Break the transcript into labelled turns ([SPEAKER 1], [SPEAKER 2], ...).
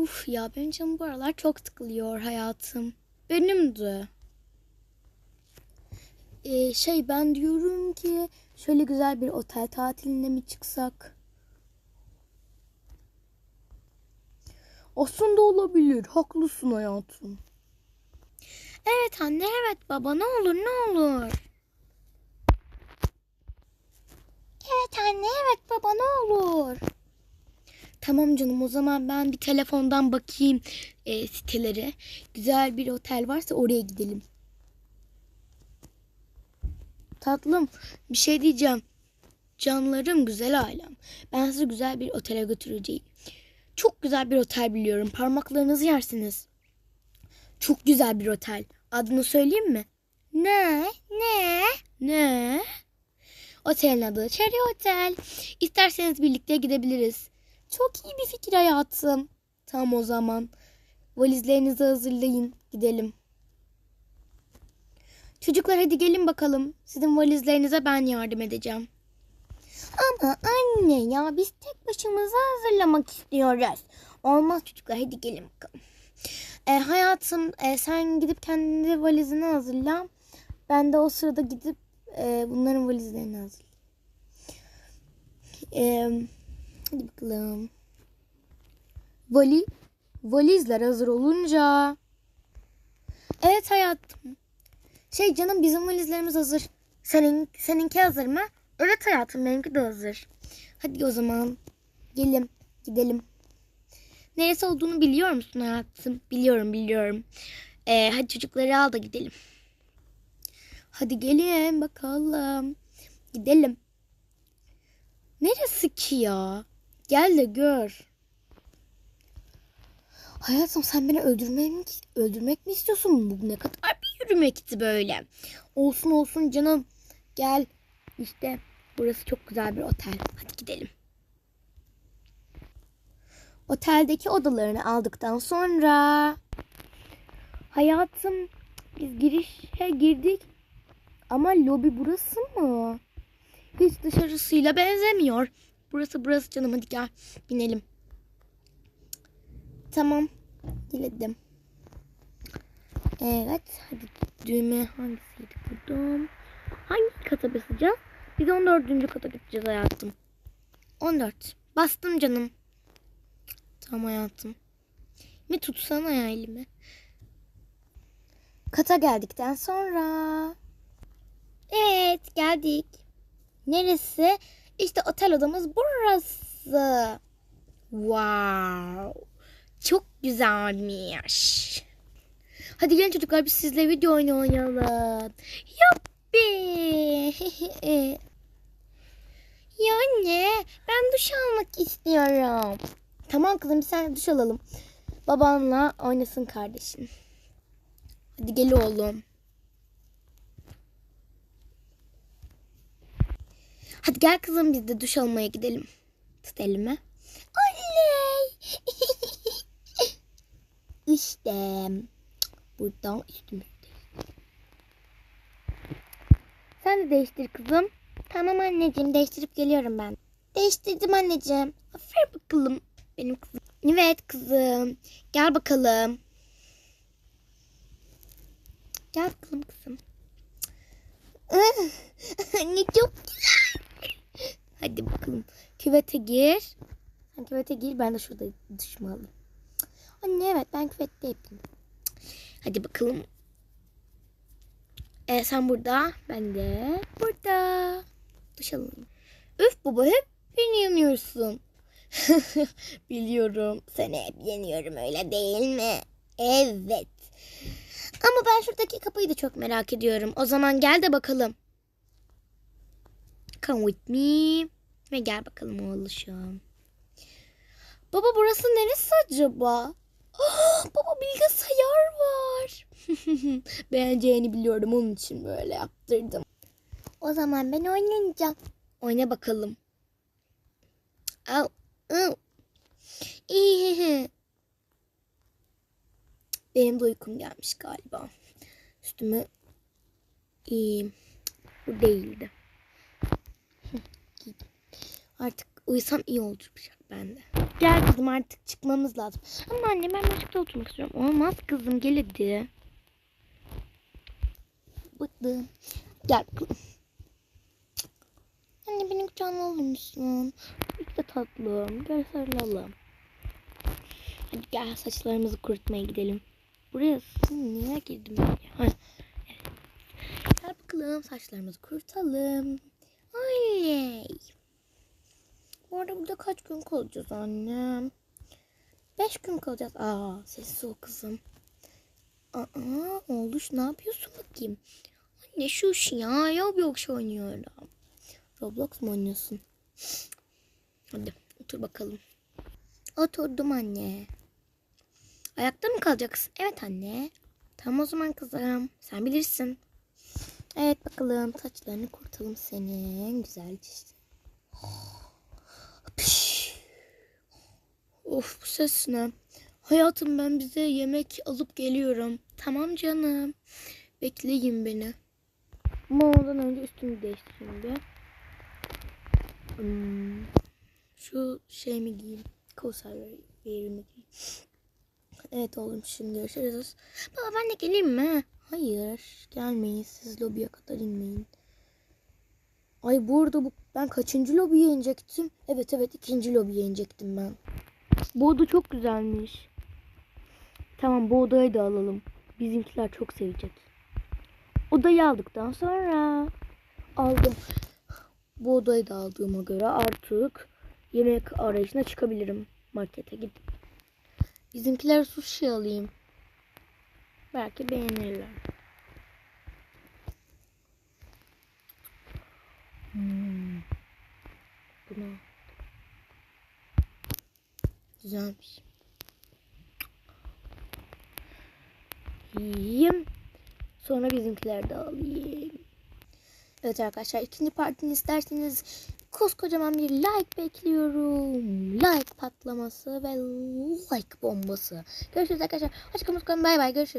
[SPEAKER 1] Uf ya benim canım bu aralar çok sıkılıyor hayatım. Benim de. Ee, şey ben diyorum ki şöyle güzel bir otel tatiline mi çıksak? Aslında olabilir. Haklısın hayatım. Evet anne evet baba ne olur ne olur. Evet anne evet baba ne olur. Tamam canım o zaman ben bir telefondan bakayım e, sitelere. Güzel bir otel varsa oraya gidelim. Tatlım bir şey diyeceğim. Canlarım güzel ailem. Ben sizi güzel bir otele götüreceğim. Çok güzel bir otel biliyorum. Parmaklarınızı yersiniz. Çok güzel bir otel. Adını söyleyeyim mi? Ne? Ne? Ne? Otelin adı Cherry Otel. İsterseniz birlikte gidebiliriz. Çok iyi bir fikir hayatım. Tamam o zaman. Valizlerinizi hazırlayın. Gidelim. Çocuklar hadi gelin bakalım. Sizin valizlerinize ben yardım edeceğim. Ama anne ya biz tek başımıza hazırlamak istiyoruz. Olmaz çocuklar hadi gelin bakalım. E, hayatım e, sen gidip kendi valizini hazırla. Ben de o sırada gidip e, bunların valizlerini hazırlayayım. E, hadi bakalım. Vali, valizler hazır olunca. Evet hayatım. Şey canım bizim valizlerimiz hazır. Senin, seninki hazır mı? Evet hayatım benimki de hazır. Hadi o zaman gelin gidelim. Neresi olduğunu biliyor musun hayatım? Biliyorum biliyorum. Ee, hadi çocukları al da gidelim. Hadi gelin bakalım. Gidelim. Neresi ki ya? Gel de gör. Hayatım sen beni öldürmek öldürmek mi istiyorsun? Bu ne kadar bir yürümekti böyle. Olsun olsun canım. Gel. İşte burası çok güzel bir otel. Hadi gidelim. Oteldeki odalarını aldıktan sonra hayatım biz girişe girdik ama lobi burası mı? Hiç dışarısıyla benzemiyor. Burası burası canım hadi gel binelim. Tamam. Diledim. Evet. Hadi düğme hangisiydi buradan? Hangi kata basacağız? Biz 14. kata gideceğiz hayatım. 14. Bastım canım. Tamam hayatım. Mi tutsana ya elimi. Kata geldikten sonra. Evet geldik. Neresi? İşte otel odamız burası. Wow. Çok güzelmiş. Hadi gelin çocuklar biz sizle video oynayalım. Yuppi. ya anne ben duş almak istiyorum. Tamam kızım sen duş alalım. Babanla oynasın kardeşin. Hadi gel oğlum. Hadi gel kızım biz de duş almaya gidelim. Tut elimi. Oley. işte buradan üstümüzde. Sen de değiştir kızım. Tamam anneciğim değiştirip geliyorum ben. Değiştirdim anneciğim. Aferin bakalım benim kızım. Evet kızım. Gel bakalım. Gel bakalım kızım. Anne çok güzel. Hadi bakalım. Küvete gir. Sen küvete gir. Ben de şurada duşumu alayım. Anne evet ben küvette yapayım. Hadi bakalım. Ee, sen burada. Ben de burada. Duş alalım. Üf baba hep beni yanıyorsun. Biliyorum. Seni hep yeniyorum öyle değil mi? Evet. Ama ben şuradaki kapıyı da çok merak ediyorum. O zaman gel de bakalım. Come with me. Ve gel bakalım oğluşum. Baba burası neresi acaba? Ah, baba bilgisayar var. Beğeneceğini biliyorum onun için böyle yaptırdım. O zaman ben oynayacağım. Oyna bakalım. İyi. Benim de uykum gelmiş galiba. Üstümü iyi. Bu değildi. Artık uyusam iyi olacak bende. Gel kızım artık çıkmamız lazım. Ama anne ben başlıkta oturmak istiyorum. Olmaz kızım gel hadi. Bıktım. Gel kızım. Anne beni kucağına alır mısın? İşte tatlım. Gel sarılalım. Hadi gel saçlarımızı kurutmaya gidelim. Buraya niye girdim ben ya? Gel bakalım saçlarımızı kurutalım. Oley. Bu arada burada kaç gün kalacağız annem? Beş gün kalacağız. Aa sessiz ol kızım. Aa oğluş ne yapıyorsun bakayım? Anne şu ya Roblox oynuyorum. Roblox mu oynuyorsun? Hadi otur bakalım. Oturdum anne. Ayakta mı kalacaksın? Evet anne. Tamam o zaman kızım. Sen bilirsin. Evet bakalım saçlarını kurtalım senin. Güzelce işte. Of bu ses ne? Hayatım ben bize yemek alıp geliyorum. Tamam canım. Bekleyin beni. Ama ondan önce üstümü değiştireyim bir. Hmm, şu şey mi giyeyim? Konserve yerimi giyeyim. Evet oğlum şimdi görüşürüz. Baba ben de geleyim mi? Hayır gelmeyin siz lobiye kadar inmeyin. Ay bu arada bu, ben kaçıncı lobiye inecektim? Evet evet ikinci lobiye inecektim ben. Bu oda çok güzelmiş. Tamam bu odayı da alalım. Bizimkiler çok sevecek. Odayı aldıktan sonra aldım. Bu odayı da aldığıma göre artık yemek arayışına çıkabilirim. Markete gidip. Bizimkiler sushi alayım. Belki beğenirler. Hmm. Bu ne? Güzelmiş. Yiyeyim. Sonra bizimkiler de alayım. Evet arkadaşlar ikinci partini isterseniz koskocaman bir like bekliyorum. Like patlaması ve like bombası. Görüşürüz arkadaşlar. Hoşçakalın. Bay bay. Görüşürüz.